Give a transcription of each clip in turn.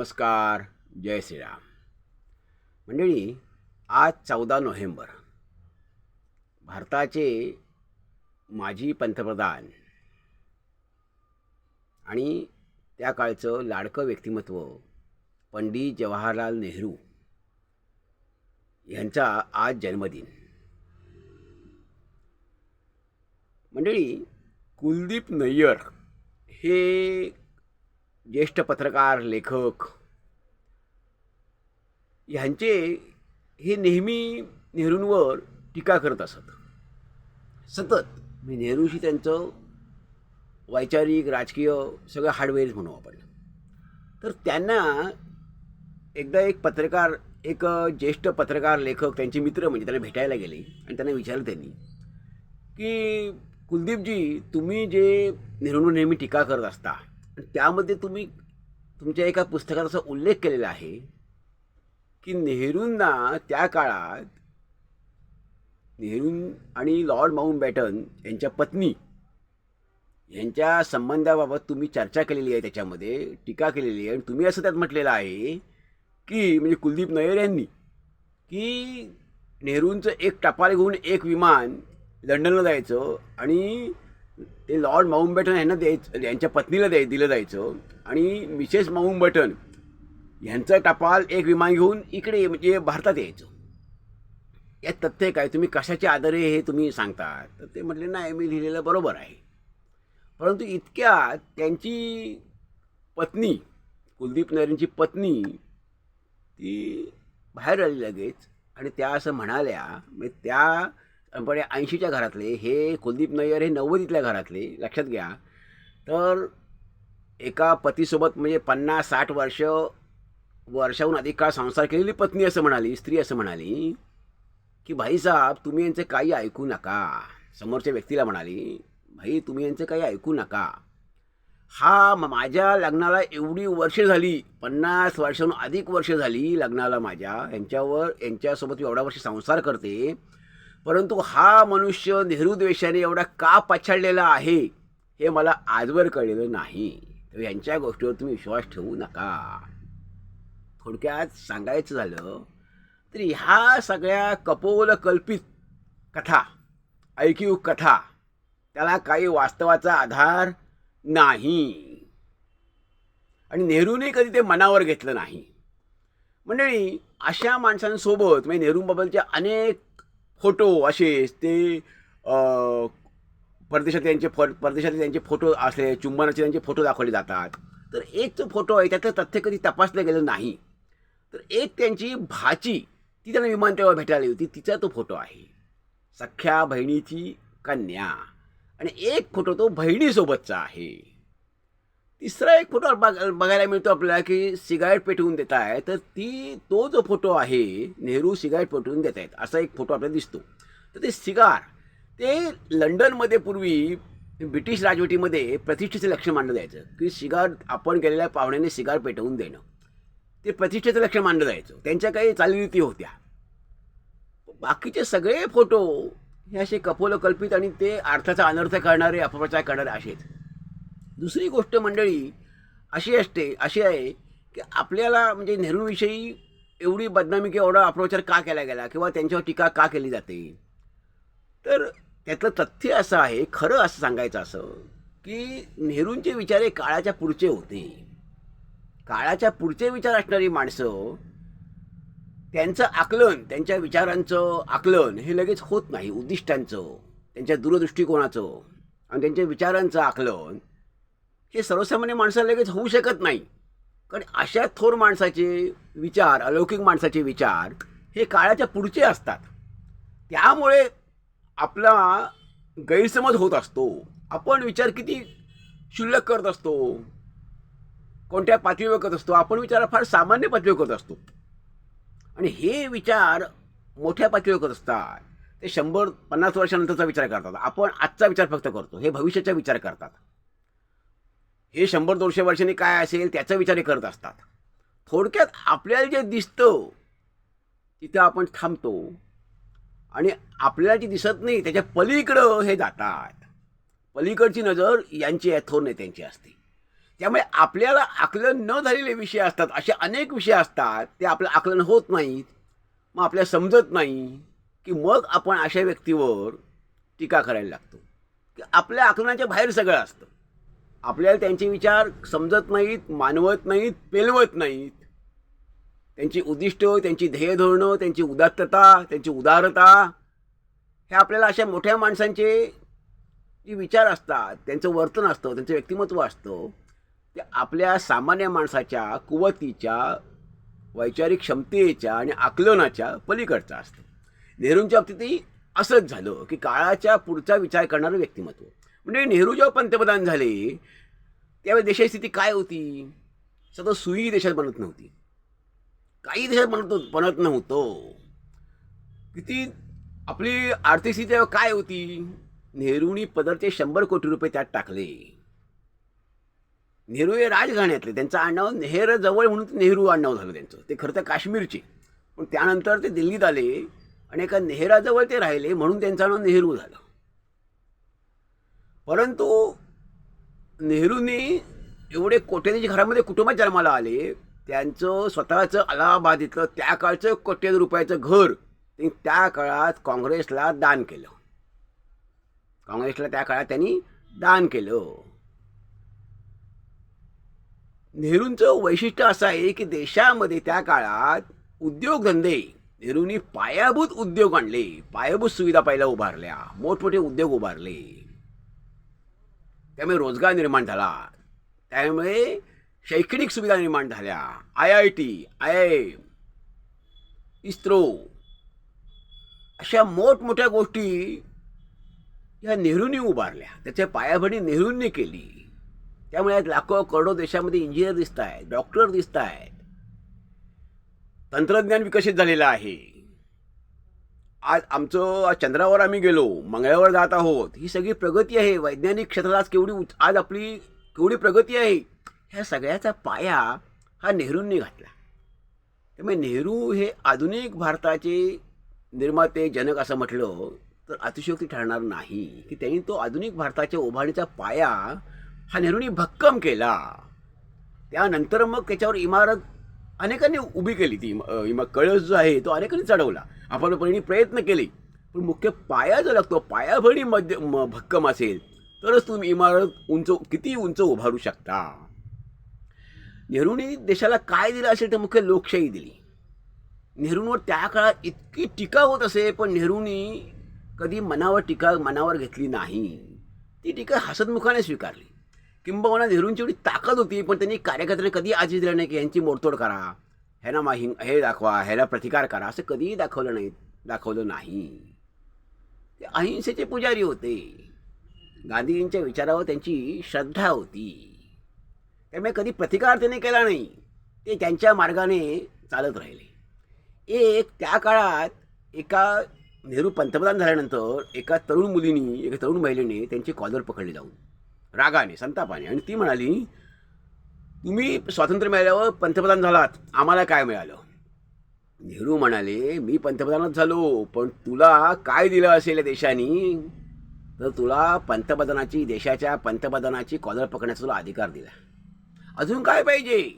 नमस्कार जय श्रीराम. मंडळी आज चौदा नोव्हेंबर. भारताचे माजी पंतप्रधान आणि त्या काळचं लाडकं व्यक्तिमत्व पंडित जवाहरलाल नेहरू यांचा आज जन्मदिन. मंडळी कुलदीप नय्यर हे ज्येष्ठ पत्रकार लेखक ह्यांचे हे नेहमी नेहरूंवर टीका करत असत. सतत. मी नेहरूशी त्यांचं वैचारिक राजकीय सगळं हार्डवेअर म्हणू आपण तर त्यांना एकदा एक पत्रकार एक ज्येष्ठ पत्रकार लेखक त्यांचे मित्र म्हणजे त्यांना भेटायला गेले आणि त्यांना विचारलं त्यांनी की कुलदीपजी तुम्ही जे नेहरूंवर नेहमी टीका करत असता त्यामध्ये तुम्ही तुमच्या एका पुस्तकात असा उल्लेख केलेला आहे की नेहरूंना त्या काळात नेहरू आणि लॉर्ड माउंट बॅटन यांच्या पत्नी यांच्या संबंधाबाबत तुम्ही चर्चा केलेली आहे त्याच्यामध्ये टीका केलेली आहे. आणि तुम्ही असं त्यात म्हटलेलं आहे की म्हणजे कुलदीप नय्यर यांनी की नेहरूंचं एक टपाल घेऊन एक विमान लंडनला जायचं आणि ते लॉर्ड माउंटबॅटन यांना द्यायचं यांच्या पत्नीला द्याय दिलं जायचं. आणि मिसेस माउंटबॅटन यांचं टपाल एक विमान घेऊन इकडे म्हणजे भारतात यायचं. यात तथ्य काय? तुम्ही कशाचे आदरे हे तुम्ही सांगतात. तर ते म्हटले नाही मी लिहिलेलं बरोबर आहे. परंतु इतक्यात त्यांची पत्नी कुलदीप नय्यरांची पत्नी ती बाहेर आली लगेच. आणि त्या असं म्हणाल्या म्हणजे त्या पण ऐंशीच्या घरातले हे कुलदीप नय्यर हे नव्वदीतल्या घरातले लक्षात घ्या. तर एका पतीसोबत म्हणजे पन्नास साठ वर्ष वर्षाहून अधिक काळ संसार केलेली पत्नी असं म्हणाली स्त्री असं म्हणाली की भाईसाहेब तुम्ही यांचे काही ऐकू नका. समोरच्या व्यक्तीला म्हणाली भाई तुम्ही यांचे काही ऐकू नका. हा माझ्या लग्नाला एवढी वर्ष झाली पन्नास वर्षाहून अधिक वर्ष झाली लग्नाला माझ्या यांच्यावर यांच्यासोबत मी एवढा वर्ष संसार करते परंतु हा मनुष्य नेहरूद्वेषाने एवढा का पछाडलेला आहे हे मला आजवर कळलेलं नाही. तर यांच्या गोष्टीवर तुम्ही विश्वास ठेवू नका. थोडक्यात सांगायचं झालं तर ह्या सगळ्या कपोल कल्पित कथा ऐकीव कथा त्याला काही वास्तवाचा आधार नाही. आणि नेहरूने कधी ते मनावर घेतलं नाही. मंडळी अशा माणसांसोबत म्हणजे नेहरूंबाबतचे अनेक फोटो असेच ते परदेशात त्यांचे फो परदेशात त्यांचे फोटो असले चुंबनाचे त्यांचे फोटो दाखवले जातात. तर एक जो फोटो आहे त्यातलं तथ्य कधी तपासलं गेलं नाही. तर एक त्यांची भाची ती त्यांना विमानतळावर भेटायला होती तिचा तो फोटो आहे. सख्या बहिणीची कन्या. आणि एक फोटो तो बहिणीसोबतचा आहे. तिसरा एक फोटो बघ बघायला मिळतो आपल्याला की सिगारेट पेटवून देत आहे तर ती तो जो फोटो आहे नेहरू सिगारेट पेटवून देत आहेत असा एक फोटो आपल्याला दिसतो. तर ते सिगार ते लंडनमध्ये पूर्वी ब्रिटिश राजवटीमध्ये प्रतिष्ठेचं लक्ष मानलं जायचं की सिगार आपण गेलेल्या पाहुण्याने सिगार पेटवून देणं. ते प्रतिष्ठेचं लक्ष मानलं जायचं. त्यांच्या काही चालीरीती होत्या. बाकीचे सगळे फोटो हे असे कपोलकल्पित आणि ते अर्थाचा अनर्थ करणारे अपप्रचार करणारे असेच. दुसरी गोष्ट मंडळी अशी असते अशी आहे की आपल्याला म्हणजे नेहरूंविषयी एवढी बदनामी किंवा एवढा अप्रोचार का केला गेला किंवा त्यांच्यावर टीका का केली जाते? तर त्यातलं तथ्य असं आहे खरं असं सांगायचं असं की नेहरूंचे विचार हे काळाच्या पुढचे होते. काळाच्या पुढचे विचार असणारी माणसं त्यांचं आकलन त्यांच्या विचारांचं आकलन हे लगेच होत नाही उद्दिष्टांचं त्यांच्या दूरदृष्टिकोनाचं आणि त्यांच्या विचारांचं आकलन हे सर्वसामान्य माणसाला लगेच होऊ शकत नाही. कारण अशा थोर माणसाचे विचार अलौकिक माणसाचे विचार हे काळाच्या पुढचे असतात. त्यामुळे आपला गैरसमज होत असतो. आपण विचार किती क्षुल्लक करत असतो. कोणत्या पातळीवर करत असतो. आपण विचार फार सामान्य पातळीवर करत असतो. आणि हे विचार मोठ्या पातळीवर करत असतात. ते शंभर पन्नास वर्षानंतरचा विचार करतात. आपण आजचा विचार फक्त करतो. हे भविष्याचा विचार करतात. हे शंभर दोनशे वर्षांनी काय असेल त्याचा विचार करत असतात. थोडक्यात आपल्याला जे दिसतं तिथं आपण थांबतो. आणि आपल्याला जे दिसत नाही त्याच्या पलीकडं हे जातात. पलीकडची नजर यांची आहे थोर नेत्यांची असते. त्यामुळे आपल्याला आकलन न झालेले विषय असतात असे अनेक विषय असतात ते आपलं आकलन होत नाहीत मग आपल्याला समजत नाही की मग आपण अशा व्यक्तीवर टीका करायला लागतो. की आपल्या आकलनाच्या बाहेर सगळं असतं. आपल्याला त्यांचे विचार समजत नाहीत मानवत नाहीत पेलवत नाहीत. त्यांची उद्दिष्ट त्यांची ध्येय धोरणं त्यांची उदात्तता त्यांची उदारता हे आपल्याला अशा मोठ्या माणसांचे जे विचार असतात त्यांचं वर्तन असतं त्यांचं व्यक्तिमत्व असतं ते आपल्या सामान्य माणसाच्या कुवतीच्या वैचारिक क्षमतेच्या आणि आकलनाच्या पलीकडचं असतं. नेहरूंच्या बाबतीतही असंच झालं की काळाच्या पुढचा विचार करणारं व्यक्तिमत्व. म्हणजे नेहरू जेव्हा पंतप्रधान झाले त्यावेळी देशाची स्थिती काय होती? सतत सुई देशात बनत नव्हती. काही देशात बनत बनत नव्हतं. किती आपली आर्थिक स्थिती तेव्हा काय होती? नेहरूंनी पदरचे शंभर कोटी रुपये त्यात टाकले. नेहरू हे राजघराण्यातले त्यांचं आडनाव नेहर जवळ म्हणून नेहरू आडनाव झालं त्यांचं. ते खरं तर काश्मीरचे. पण त्यानंतर ते दिल्लीत आले आणि एका नेहराजवळ ते राहिले म्हणून त्यांचं नाव नेहरू झालं. परंतु नेहरूंनी एवढे कोट्याधीश घरामध्ये कुटुंबात जन्माला आले त्यांचं स्वतःचं अलाहाबाद इथलं त्या काळचं कोट्याधी रुपयाचं घर त्यांनी त्या काळात काँग्रेसला दान केलं. काँग्रेसला त्या काळात त्यांनी दान केलं. नेहरूंचं वैशिष्ट्य असं आहे की देशामध्ये त्या काळात उद्योगधंदे नेहरूंनी पायाभूत उद्योग आणले पायाभूत सुविधा पहिल्या उभारल्या मोठमोठे उद्योग उभारले. त्यामुळे रोजगार निर्माण झाला. त्यामुळे शैक्षणिक सुविधा निर्माण झाल्या. I I T I I ISRO अशा मोठमोठ्या गोष्टी या नेहरूंनी उभारल्या. त्याच्या पायाभरणी नेहरूंनी केली. त्यामुळे आज लाखो करोडो देशामध्ये इंजिनियर दिसत आहेत डॉक्टर दिसत आहेत तंत्रज्ञान विकसित झालेलं आहे. आज आमचं चंद्रावर आम्ही गेलो मंगळावर जात आहोत. ही सगळी प्रगती आहे. वैज्ञानिक क्षेत्रात आज केवढी उच- आज आपली केवढी प्रगती आहे. ह्या सगळ्याचा पाया हा नेहरूंनी घातला. त्यामुळे नेहरू हे आधुनिक भारताचे निर्माते जनक असं म्हटलं तर अतिशयोक्ती ठरणार नाही. की त्यांनी तो आधुनिक भारताच्या उभारणीचा पाया हा नेहरूंनी भक्कम केला. त्यानंतर मग त्याच्यावर इमारत अनेकांनी उभी केली ती. इम- इमा कळस जो आहे तो अनेकांनी चढवला. आपण पहिली प्रयत्न केले. पण मुख्य पाया जो लागतो पायाभरणी मध्य भक्कम असेल तरच तुम्ही इमारत उंच किती उंच उभारू शकता. नेहरूंनी देशाला काय दिलं असेल तर मुख्य लोकशाही दिली. नेहरूंवर त्या काळात इतकी टीका होत असे पण नेहरूंनी कधी मनावर टीका मनावर घेतली नाही. ती टीका हसतमुखाने स्वीकारली. किंबहुना नेहरूंची एवढी ताकद होती पण त्यांनी कार्यकर्त्यांना कधी आजी दिलं नाही की यांची मोडतोड करा. ह्याला मा हिंग हे दाखवा ह्याला प्रतिकार करा असं कधीही दाखवलं नाही दाखवलं नाही. ते अहिंसेचे पुजारी होते. गांधीजींच्या विचारावर त्यांची श्रद्धा होती. त्यामुळे कधी प्रतिकार त्याने केला नाही ते त्यांच्या मार्गाने चालत राहिले. एक त्या काळात एका नेहरू पंतप्रधान झाल्यानंतर एका तरुण मुलीने एका तरुण महिलेने त्यांची कॉलर पकडली जाऊन. रागाने संतापाने. आणि ती म्हणाली तुम्ही स्वातंत्र्य मिळाल्यावर पंतप्रधान झालात. आम्हाला काय मिळालं? नेहरू म्हणाले मी पंतप्रधानच झालो पण तुला काय दिलं असेल या देशाने? तर तुला पंतप्रधानाची देशाच्या पंतप्रधानाची कॉलर पकडण्याचा तुला अधिकार दिला. अजून काय पाहिजे?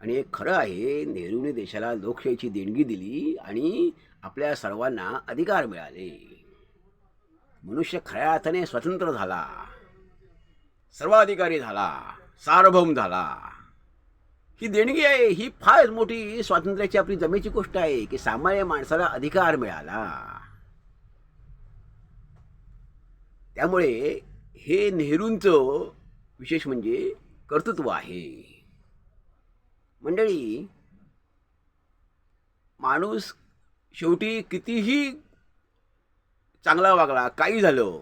आणि हे खरं आहे नेहरूने देशाला लोकशाहीची देणगी दिली आणि आपल्या सर्वांना अधिकार मिळाले. मनुष्य खऱ्या अर्थाने स्वतंत्र झाला. सर्वाधिकारी झाला सार्वभौम झाला. ही देणगी आहे ही फार मोठी स्वातंत्र्याची आपली जमेची गोष्ट आहे की सामान्य माणसाला अधिकार मिळाला. त्यामुळे हे नेहरूंचं विशेष म्हणजे कर्तृत्व आहे. मंडळी माणूस शेवटी कितीही चांगला वागला काही झालं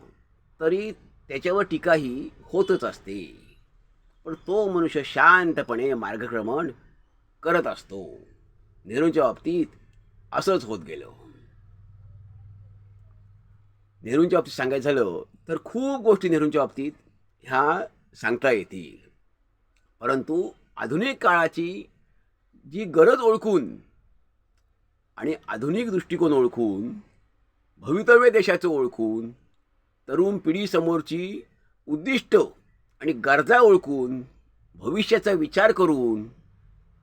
तरी त्याच्यावर टीका ही होतच असते. पण तो मनुष्य शांतपणे मार्गक्रमण करत असतो. नेहरूंच्या बाबतीत असंच होत गेलं. नेहरूंच्या बाबतीत सांगायचं झालं तर खूप गोष्टी नेहरूंच्या बाबतीत ह्या सांगता येतील. परंतु आधुनिक काळाची जी गरज ओळखून आणि आधुनिक दृष्टिकोन ओळखून भवितव्य देशाचं ओळखून तरुण पिढीसमोरची उद्दिष्ट आणि गरजा ओळखून भविष्याचा विचार करून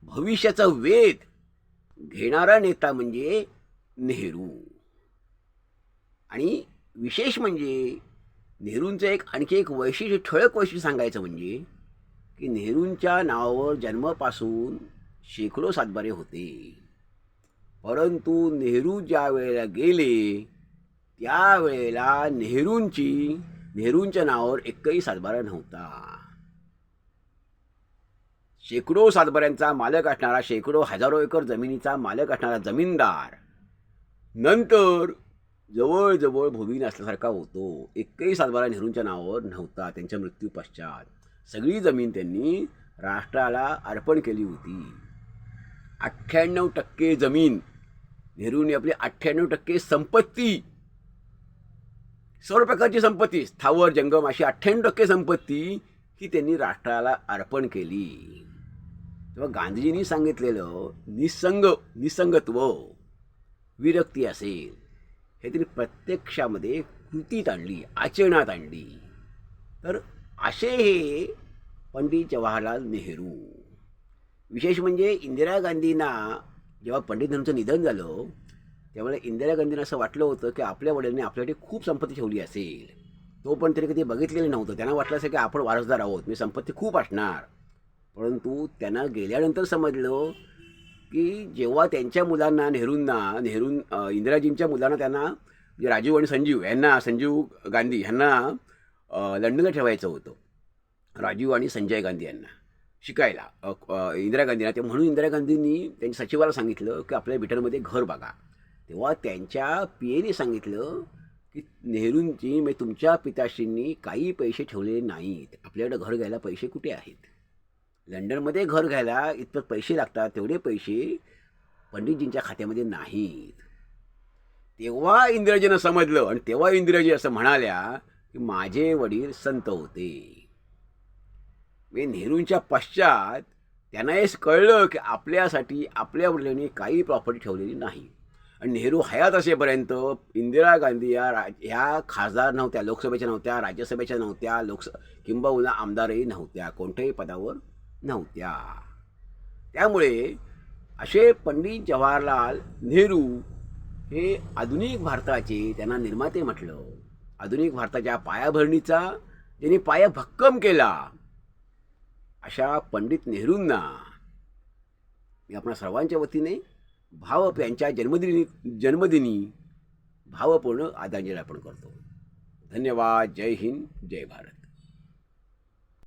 भविष्याचा वेध घेणारा नेता म्हणजे नेहरू. आणि विशेष म्हणजे नेहरूंचं एक आणखी एक वैशिष्ट्य ठळक वैशिष्ट्य सांगायचं म्हणजे की नेहरूंच्या नावावर जन्मापासून शेकडो सातबारे होते. परंतु नेहरू ज्या वेळेला गेले त्यावेळेला नेहरूंची नेहरूंच्या नावावर एकही सातबारा नव्हता. शेकडो सातबाऱ्यांचा मालक असणारा शेकडो हजारो एकर जमिनीचा मालक असणारा जमीनदार नंतर जवळजवळ भूमी असल्यासारखा होतो. एकही सातबारा नेहरूंच्या नावावर नव्हता. त्यांच्या मृत्यू पश्चात सगळी जमीन त्यांनी राष्ट्राला अर्पण केली होती. अठ्ठ्याण्णव टक्के जमीन नेहरूंनी आपली अठ्ठ्याण्णव टक्के संपत्ती सर्व प्रकारची संपत्ती. स्थावर जंगम अशी अठ्ठ्याण्णव टक्के संपत्ती ही त्यांनी राष्ट्राला अर्पण केली. तेव्हा गांधीजींनी सांगितलेलं निसंग निसंगत्व विरक्ती असेल हे त्यांनी प्रत्यक्षामध्ये कृतीत आणली आचरणात आणली. तर असे हे पंडित जवाहरलाल नेहरू. विशेष म्हणजे इंदिरा गांधींना जेव्हा पंडित नेहरूचं निधन झालं त्यामुळे इंदिरा गांधींना असं वाटलं होतं की आपल्या वडिलांनी आपल्यासाठी खूप संपत्ती ठेवली असेल. तो पण तरी कधी बघितलेलं नव्हतं. त्यांना वाटलं असेल की आपण वारसदार आहोत. मी संपत्ती खूप असणार. परंतु त्यांना गेल्यानंतर समजलं की जेव्हा त्यांच्या मुलांना नेहरूंना नेहरू इंदिराजींच्या मुलांना त्यांना राजीव आणि संजीव यांना संजीव गांधी यांना लंडनला ठेवायचं होतं. राजीव आणि संजय गांधी यांना शिकायला. इंदिरा गांधींना. ते म्हणून इंदिरा गांधींनी त्यांच्या सचिवाला सांगितलं की आपल्या ब्रिटनमध्ये घर बघा. तेव्हा त्यांच्या पीएने सांगितलं की नेहरूंची म्हणजे तुमच्या पिताश्रींनी काही पैसे ठेवलेले नाहीत. आपल्याकडे घर घ्यायला पैसे कुठे आहेत? लंडनमध्ये घर घ्यायला इतपत पैसे लागतात तेवढे पैसे पंडितजींच्या खात्यामध्ये नाहीत. तेव्हा इंदिराजीनं समजलं आणि तेव्हा इंदिराजी असं म्हणाल्या की माझे वडील संत होते. मी नेहरूंच्या पश्चात त्यांना हेच कळलं की आपल्यासाठी आपल्या वडिलांनी काही प्रॉपर्टी ठेवलेली नाही. आणि नेहरू हयात असेपर्यंत इंदिरा गांधी या राज ह्या खासदार नव्हत्या लोकसभेच्या नव्हत्या राज्यसभेच्या नव्हत्या लोकस किंबहुना आमदारही नव्हत्या कोणत्याही पदावर नव्हत्या. त्यामुळे असे पंडित जवाहरलाल नेहरू हे आधुनिक भारताचे त्यांना निर्माते म्हटलं. आधुनिक भारताच्या पायाभरणीचा त्यांनी पाया भक्कम केला अशा पंडित नेहरूंना मी आपणा सर्वांच्या वतीने भाव यांच्या जन्मदिनी जन्मदिनी भावपूर्ण आदरांजली अर्पण करतो. धन्यवाद. जय हिंद. जय भारत.